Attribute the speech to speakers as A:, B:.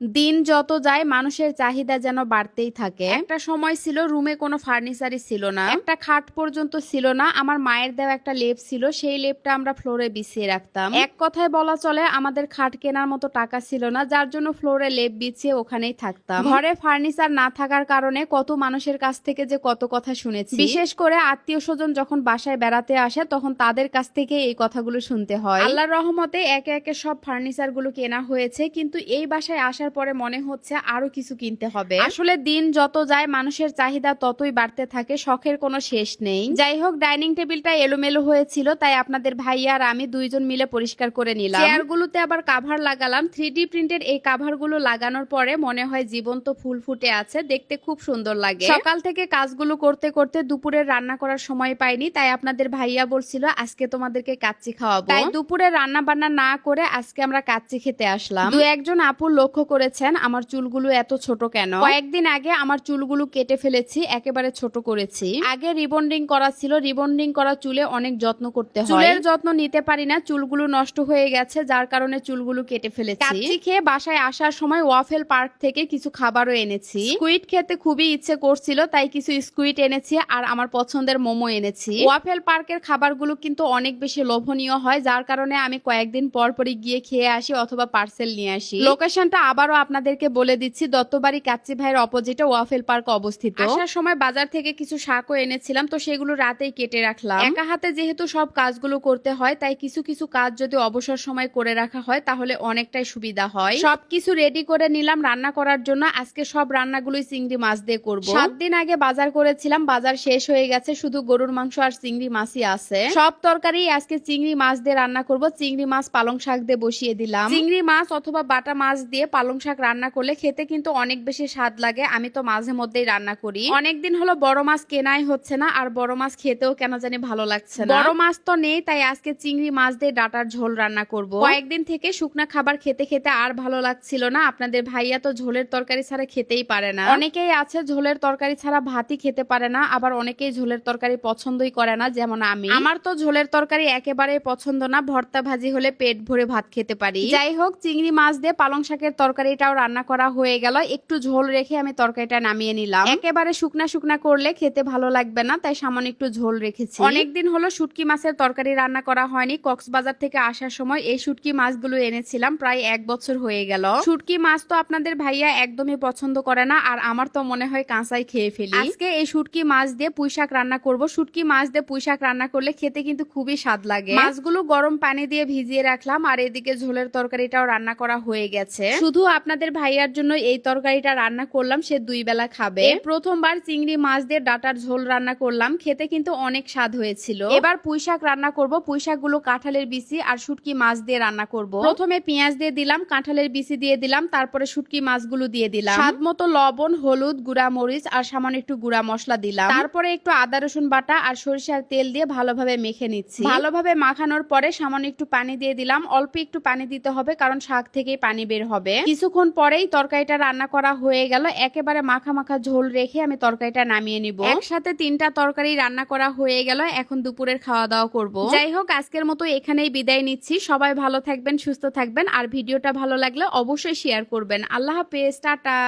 A: দিন যত যায় মানুষের চাহিদা যেন বাড়তেই থাকে। একটা সময় ছিল রুমে কোনো ফার্নিচারই ছিল না। একটা খাট পর্যন্ত ছিল না। আমার মায়ের দেওয়া একটা লেপ ছিল। সেই লেপটা আমরা ফ্লোরে বিছিয়ে রাখতাম। এক কথায় বলা চলে আমাদের খাট কেনার মতো টাকা ছিল না। যার জন্য ফ্লোরে লেপ বিছিয়ে ওখানেই থাকতাম। ঘরে ফার্নিচার না থাকার কারণে কত মানুষের কাছ থেকে যে কত কথা শুনেছি। বিশেষ করে আত্মীয় স্বজন যখন বাসায় বেড়াতে আসে তখন তাদের কাছ থেকে এই কথাগুলো শুনতে হয়। আল্লাহর রহমতে একে একে সব ফার্নিচারগুলো কেনা হয়েছে। কিন্তু এই বাসায় আসার পরে মনে হচ্ছে আরও কিছু কিনতে হবে। আসলে দিন যত যায় মানুষের চাহিদা ততই বাড়তে থাকে শখের কোনো শেষ নেই। যাই হোক ডাইনিং টেবিলটা এলোমেলো হয়েছিল তাই আপনাদের ভাইয়া আর আমি দুইজন মিলে পরিষ্কার করে নিলাম। চেয়ারগুলোতে আবার কাভার লাগালাম। থ্রি ডি প্রিন্টের এই কাভারগুলো লাগানোর পরে মনে হয় জীবন্ত ফুল ফুটে আছে দেখতে খুব সুন্দর লাগে। সকাল থেকে কাজগুলো করতে করতে দুপুরে রান্না করার সময় পাইনি তাই আপনাদের ভাইয়া বলছিল আজকে তোমাদেরকে কাচ্চি খাওয়াবো। তাই দুপুরে রান্না বান্না না করে আজকে আমরা কাচ্চি খেতে আসলাম। দু একজন আপু লক্ষ্য করেছেন, আমার চুলগুলো এত ছোট কেন? কয়েকদিন আগে আমার চুলগুলো কেটে ফেলেছি, একেবারে ছোট করেছি। আগে রিবন্ডিং করা ছিল, রিবন্ডিং করা চুলে অনেক যত্ন করতে হয়। চুলের যত্ন নিতে পারি না, চুলগুলো নষ্ট হয়ে গেছে, যার কারণে চুলগুলো কেটে ফেলেছি। কাচ্চি খেয়ে বাসায় আসার সময় ওয়াফেল পার্ক থেকে কিছু খাবারও এনেছি। স্কুইড খেতে খুবই ইচ্ছে করছিল, তাই কিছু স্কুইড এনেছি আর আমার পছন্দের মোমো এনেছি। ওয়াফেল পার্কের খাবারগুলো কিন্তু অনেক বেশি লোভনীয় হয়, যার কারণে আমি কয়েকদিন পর পরই গিয়ে খেয়ে আসি অথবা পার্সেল নিয়ে আসি। লোকেশনটা আবারও আপনাদেরকে বলে দিচ্ছি দত্তবাড়ি কাচ্চি ভাইয়ের অপোজিটে ওয়াফেল পার্ক অবস্থিত। আসার সময় বাজার থেকে কিছু শাকও এনেছিলাম তো সেগুলো রাতেই কেটে রাখলাম। একা হাতে যেহেতু সব কাজগুলো করতে হয় তাই কিছু কিছু কাজ যদি অবসর সময় করে রাখা হয় তাহলে অনেকটাই সুবিধা হয়। সবকিছু রেডি করে নিলাম রান্না করার জন্য। আজকে সব রান্নাগুলোই চিংড়ি মাছ দিয়ে করব। সাত দিন আগে বাজার করেছিলাম বাজার শেষ হয়ে গেছে শুধু গরুর মাংস আর চিংড়ি মাছই আছে। সব তরকারি আজকে চিংড়ি মাছ দিয়ে রান্না করব। চিংড়ি মাছ পালং শাক দিয়ে বসিয়ে দিলাম। চিংড়ি মাছ অথবা বাটা মাছ দিয়ে পালং শাক রান্না করলে খেতে কিন্তু অনেক বেশি স্বাদ লাগে। আমি তো মাঝে মধ্যেই রান্না করি। অনেকদিন হলো বড় মাছ কেনাই হচ্ছে না আর বড় মাছ খেতেও কেন জানি ভালো লাগছে না। বড় মাছ তো নেই তাই আজকে চিংড়ি মাছ দিয়ে ডাটার ঝোল রান্না করব। কয়েকদিন থেকে শুকনা খাবার খেতে খেতে আর ভালো লাগছিল না। আপনাদের ভাইয়া তো ঝোলের তরকারি ছাড়া খেতেই পারে না। অনেকেই আছে ঝোলের তরকারি ছাড়া ভাতই খেতে পারে না আবার অনেকেই ঝোলের তরকারি পছন্দই করে না যেমন আমি। আমার তো ঝোলের তরকারি একেবারে পছন্দ না ভর্তা ভাজি হলে পেট ভরে ভাত খেতে পারি। যাই হোক চিংড়ি মাছ দিয়ে পালং শাকের তরকারিটাও রান্না করা হয়ে গেল। একটু ঝোল রেখে আমি তরকারিটা নামিয়ে নিলাম। একেবারে শুকনা শুকনা করলে খেতে ভালো লাগবে না, তাই সামান্য একটু ঝোল রেখেছি। অনেকদিন হলো শুটকি মাছের তরকারি রান্না করা হয়নি। কক্সবাজার থেকে আসার সময় এই শুটকি মাছগুলো এনেছিলাম, প্রায় এক বছর হয়ে গেল। শুটকি মাছ তো আপনাদের ভাইয়া একদমই পছন্দ করে না, আর আমার তো মনে হয় কাঁচাই খেয়ে ফেলি। আজকে এই শুটকি মাছ দিয়ে পুঁইশাক রান্না করব। শুটকি মাছ দিয়ে পুঁইশাক রান্না করলে খেতে কিন্তু খুবই স্বাদ লাগে। মাছগুলো গরম পানি দিয়ে ভিজিয়ে রাখলাম, আর এদিকে ঝোলের তরকারিটাও রান্না করা হয়ে গেছে। শুধু আপনাদের ভাইয়ার জন্য এই তরকারিটা রান্না করলাম সে দুই বেলা খাবে। প্রথমবার চিংড়ি মাছ দিয়ে ডাটার ঝোল রান্না করলাম খেতে কিন্তু অনেক স্বাদ হয়েছিল। এবার পুঁইশাক রান্না করব পুঁইশাকগুলো কাঁঠালের বিচি আর শুটকি মাছ দিয়ে রান্না করব। প্রথমে পেঁয়াজ দিয়ে দিলাম কাঁঠালের বিচি দিয়ে দিলাম তারপরে শুটকি মাছগুলো দিয়ে দিলাম। স্বাদ মতো লবণ হলুদ গুঁড়া মরিচ আর সামান্য একটু গুঁড়া মশলা দিলাম। তারপরে একটু আদা রসুন বাটা আর সরিষার তেল দিয়ে ভালোভাবে মেখে নিচ্ছি। ভালোভাবে মাখানোর পরে সামান্য একটু পানি দিয়ে দিলাম অল্প একটু পানি দিতে হবে কারণ শাক থেকেই পানি বের হবে। কিছুক্ষণ পরেই তরকারিটা রান্না করা হয়ে গেল। একেবারে মাখা মাখা ঝোল রেখে আমি তরকারিটা নামিয়ে নিব। একসাথে তিনটা তরকারি রান্না করা হয়ে গেল। এখন দুপুরের খাওয়া দাওয়া করব। যাই হোক, আজকের মতো এখানেই বিদায় নিচ্ছি। সবাই ভালো থাকবেন, সুস্থ থাকবেন। আর ভিডিওটা ভালো লাগলে অবশ্যই শেয়ার করবেন। আল্লাহ হাফেজ, টাটা।